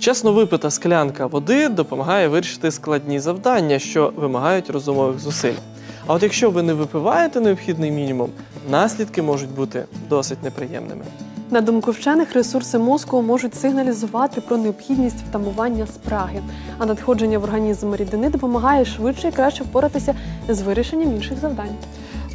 Чесно випита склянка води допомагає вирішити складні завдання, що вимагають розумових зусиль. А от якщо ви не випиваєте необхідний мінімум, наслідки можуть бути досить неприємними. На думку вчених, ресурси мозку можуть сигналізувати про необхідність втамування спраги, а надходження в організм рідини допомагає швидше і краще впоратися з вирішенням інших завдань.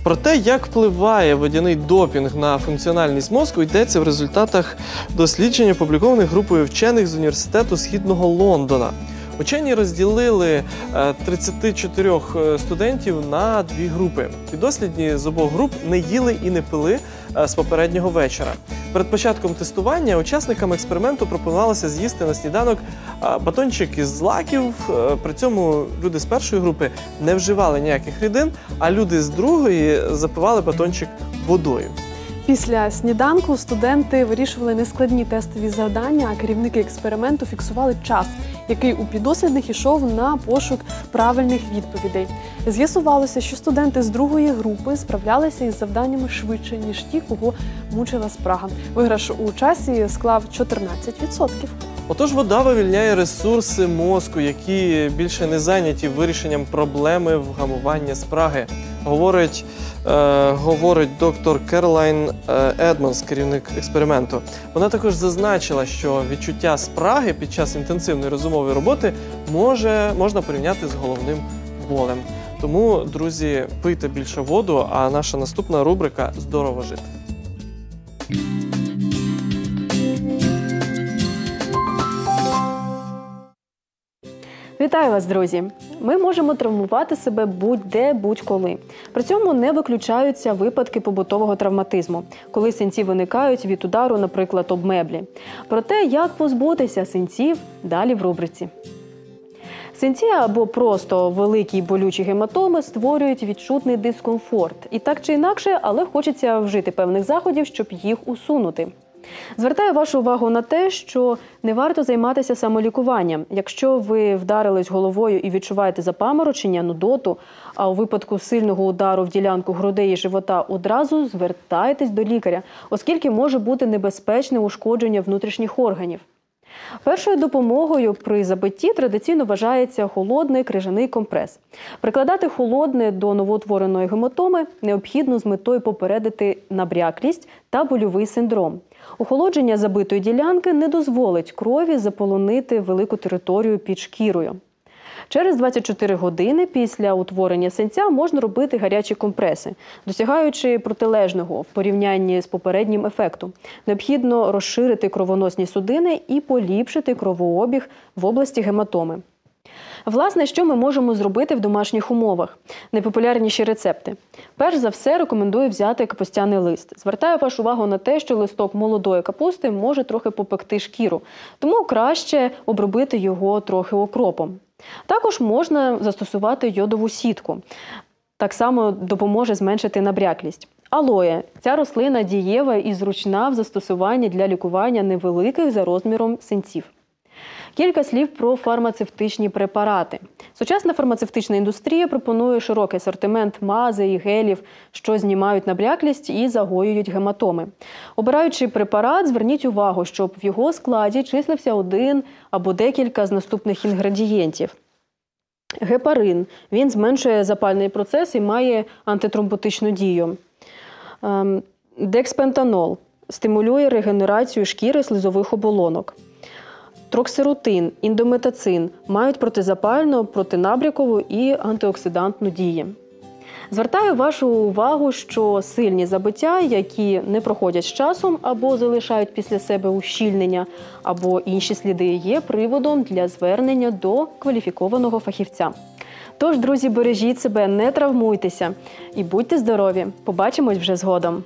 Про те, як впливає водяний допінг на функціональність мозку, йдеться в результатах досліджень, опублікованих групою вчених з університету Східного Лондона. Учені розділили е, 34 студентів на дві групи. Підослідні з обох груп не їли і не пили е, з попереднього вечора. Перед початком тестування учасникам експерименту пропонувалося з'їсти на сніданок е, батончик із злаків. Е, При цьому люди з першої групи не вживали ніяких рідин, а люди з другої запивали батончик водою. Після сніданку студенти вирішували нескладні тестові завдання, а керівники експерименту фіксували час, який у підослідних ішов на пошук правильних відповідей. З'ясувалося, що студенти з другої групи справлялися із завданнями швидше, ніж ті, кого мучила спрага. Виграш у часі склав 14%. Отож, вода вивільняє ресурси мозку, які більше не зайняті вирішенням проблеми вгамування спраги. Говорить, е, говорить доктор Керлайн е, Едмонс, керівник експерименту. Вона також зазначила, що відчуття спраги під час інтенсивної розумової роботи може, можна порівняти з головним болем. Тому, друзі, пийте більше воду, а наша наступна рубрика здорово жити. Вітаю вас, друзі! Ми можемо травмувати себе будь-де, будь-коли. При цьому не виключаються випадки побутового травматизму, коли синці виникають від удару, наприклад, об меблі. Про те, як позбутися синців, далі в рубриці. Синці або просто великі болючі гематоми створюють відчутний дискомфорт. І так чи інакше, але хочеться вжити певних заходів, щоб їх усунути. Звертаю вашу увагу на те, що не варто займатися самолікуванням. Якщо ви вдарились головою і відчуваєте запаморочення, нудоту, а у випадку сильного удару в ділянку грудей і живота одразу звертайтесь до лікаря, оскільки може бути небезпечне ушкодження внутрішніх органів. Першою допомогою при забитті традиційно вважається холодний крижаний компрес. Прикладати холодне до новоутвореної гематоми необхідно з метою попередити набряклість та больовий синдром. Охолодження забитої ділянки не дозволить крові заполонити велику територію під шкірою. Через 24 години після утворення синця можна робити гарячі компреси, досягаючи протилежного в порівнянні з попереднім ефектом. Необхідно розширити кровоносні судини і поліпшити кровообіг в області гематоми. Власне, що ми можемо зробити в домашніх умовах? Найпопулярніші рецепти. Перш за все, рекомендую взяти капустяний лист. Звертаю вашу увагу на те, що листок молодої капусти може трохи попекти шкіру, тому краще обробити його трохи окропом. Також можна застосувати йодову сітку. Так само допоможе зменшити набряклість. Алоє ця рослина дієва і зручна в застосуванні для лікування невеликих за розміром синців. Кілька слів про фармацевтичні препарати. Сучасна фармацевтична індустрія пропонує широкий асортимент мази і гелів, що знімають набряклість і загоюють гематоми. Обираючи препарат, зверніть увагу, щоб в його складі числився один або декілька з наступних інгредієнтів. Гепарин він зменшує запальний процес і має антитромботичну дію. Ем, Декспентанол стимулює регенерацію шкіри слизових оболонок. Троксирутин, індометацин мають протизапальну, протинабрякову і антиоксидантну дії. Звертаю вашу увагу, що сильні забиття, які не проходять з часом або залишають після себе ущільнення, або інші сліди, є приводом для звернення до кваліфікованого фахівця. Тож, друзі, бережіть себе, не травмуйтеся і будьте здорові! Побачимось вже згодом.